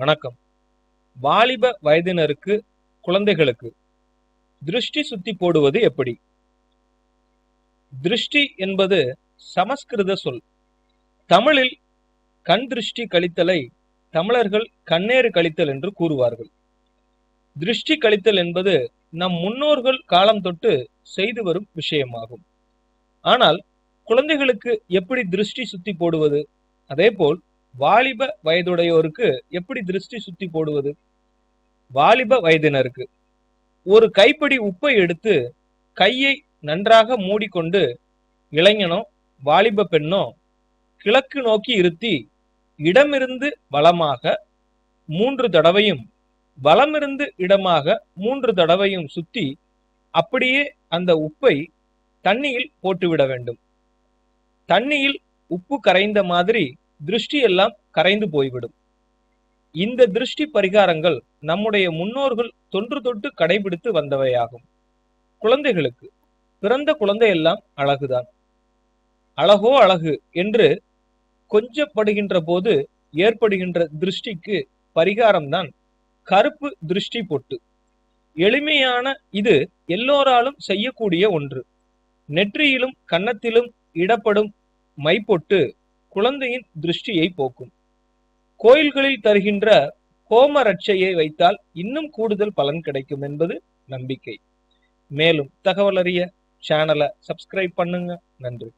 வணக்கம். வாலிப வயதினருக்கு குழந்தைகளுக்கு திருஷ்டி சுத்தி போடுவது எப்படி? திருஷ்டி என்பது சமஸ்கிருத சொல். தமிழில் கண் திருஷ்டி கழித்தலை தமிழர்கள் கண்ணேறு கழித்தல் என்று கூறுவார்கள். திருஷ்டி கழித்தல் என்பது நம் முன்னோர்கள் காலம் தொட்டு செய்து வரும் விஷயமாகும். ஆனால் குழந்தைகளுக்கு எப்படி திருஷ்டி சுத்தி போடுவது? அதேபோல் வாலிப வயதுடையோருக்கு எப்படி திருஷ்டி சுத்தி போடுவது? வாலிப வயதினருக்கு. ஒரு கைப்பிடி உப்பை எடுத்து கையை நன்றாக மூடிக்கொண்டு இளைஞனோ வாலிப பெண்ணோ கிழக்கு நோக்கி இருத்தி இடமிருந்து வளமாக மூன்று தடவையும் வலமிருந்து இடமாக மூன்று தடவையும் சுத்தி அப்படியே அந்த உப்பை தண்ணியில் போட்டுவிட வேண்டும். தண்ணியில் உப்பு கரைந்த மாதிரி திருஷ்டி எல்லாம் கரைந்து போய்விடும். இந்த திருஷ்டி பரிகாரங்கள் நம்முடைய முன்னோர்கள் தொன்று தொட்டு கடைபிடித்து வந்தவையாகும். குழந்தைகளுக்கு பிறந்த குழந்தை எல்லாம் அழகுதான். அழகோ அழகு என்று கொஞ்சப்படுகின்ற போது ஏற்படுகின்ற திருஷ்டிக்கு பரிகாரம்தான் கருப்பு திருஷ்டி பொட்டு. எளிமையான இது எல்லோராலும் செய்யக்கூடிய ஒன்று. நெற்றியிலும் கன்னத்திலும் இடப்படும் மைப்பொட்டு குழந்தையின் திருஷ்டியை போக்கும். கோயில்களில் தருகின்ற ஹோம ரட்சையை வைத்தால் இன்னும் கூடுதல் பலன் கிடைக்கும் என்பது நம்பிக்கை. மேலும் தகவல் அறிய சேனலை சப்ஸ்கிரைப் பண்ணுங்க. நன்றி.